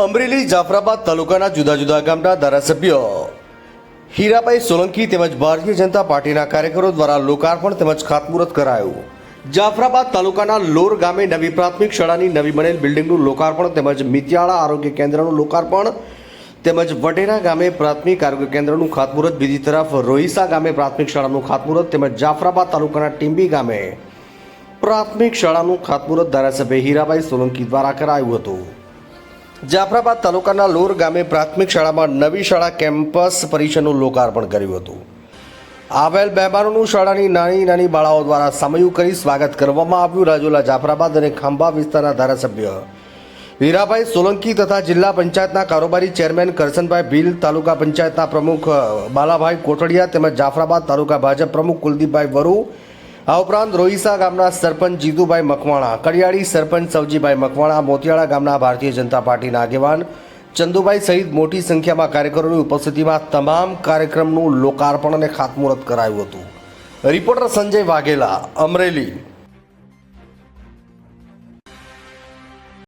અમરેલી જાફરાબાદ તાલુકાના જુદા જુદા ગામના ધારાસભ્ય હીરાભાઈ સોલંકી તેમજ ભારતીય જનતા પાર્ટીના કાર્યકરો દ્વારા લોકાર્પણ તેમજ ખાતમુહૂર્ત કરાયું. જાફરાબાદ તાલુકાના લોર ગામે નવી પ્રાથમિક શાળાની નવી બનેલ બિલ્ડિંગનું લોકાર્પણ તેમજ મિતિયાળા આરોગ્ય કેન્દ્રનું લોકાર્પણ તેમજ વઢેરા ગામે પ્રાથમિક આરોગ્ય કેન્દ્રનું ખાતમુહૂર્ત, બીજી તરફ રોહિસા ગામે પ્રાથમિક શાળાનું ખાતમુહૂર્ત તેમજ જાફરાબાદ તાલુકાના ટીંબી ગામે પ્રાથમિક શાળાનું ખાતમુહૂર્ત ધારાસભ્ય હીરાભાઈ સોલંકી દ્વારા કરાયું હતું. જાફરાબાદ તાલુકાના લોર ગામે પ્રાથમિક શાળામાં નવી શાળા કેમ્પસ પરિષદનું લોકાર્પણ કર્યું હતું. આવેલ મહેમાનોનું શાળાની નાની નાની બાળાઓ દ્વારા સમયું કરી સ્વાગત કરવામાં આવ્યું. રાજુલા, જાફરાબાદ અને ખાંભા વિસ્તારના ધારાસભ્ય હીરાભાઈ સોલંકી તથા જિલ્લા પંચાયતના કારોબારી ચેરમેન કરસનભાઈ ભીલ, તાલુકા પંચાયતના પ્રમુખ બાલાભાઈ કોટડિયા તેમજ જાફરાબાદ તાલુકા ભાજપ પ્રમુખ કુલદીપભાઈ વરુ આ ઉપરાંત રોહિસા ગામના સરપંચ જીતુભાઈ મકવાણા, કડિયાળી સરપંચ સવજીભાઈ મકવાણા, મોતિયાળા ગામના ભારતીય જનતા પાર્ટીના આગેવાન ચંદુભાઈ સહિત મોટી સંખ્યામાં કાર્યકરોની ઉપસ્થિતિમાં તમામ કાર્યક્રમનું લોકાર્પણ અને ખાતમુહૂર્ત કરાયું હતું. રિપોર્ટર સંજય વાઘેલા, અમરેલી.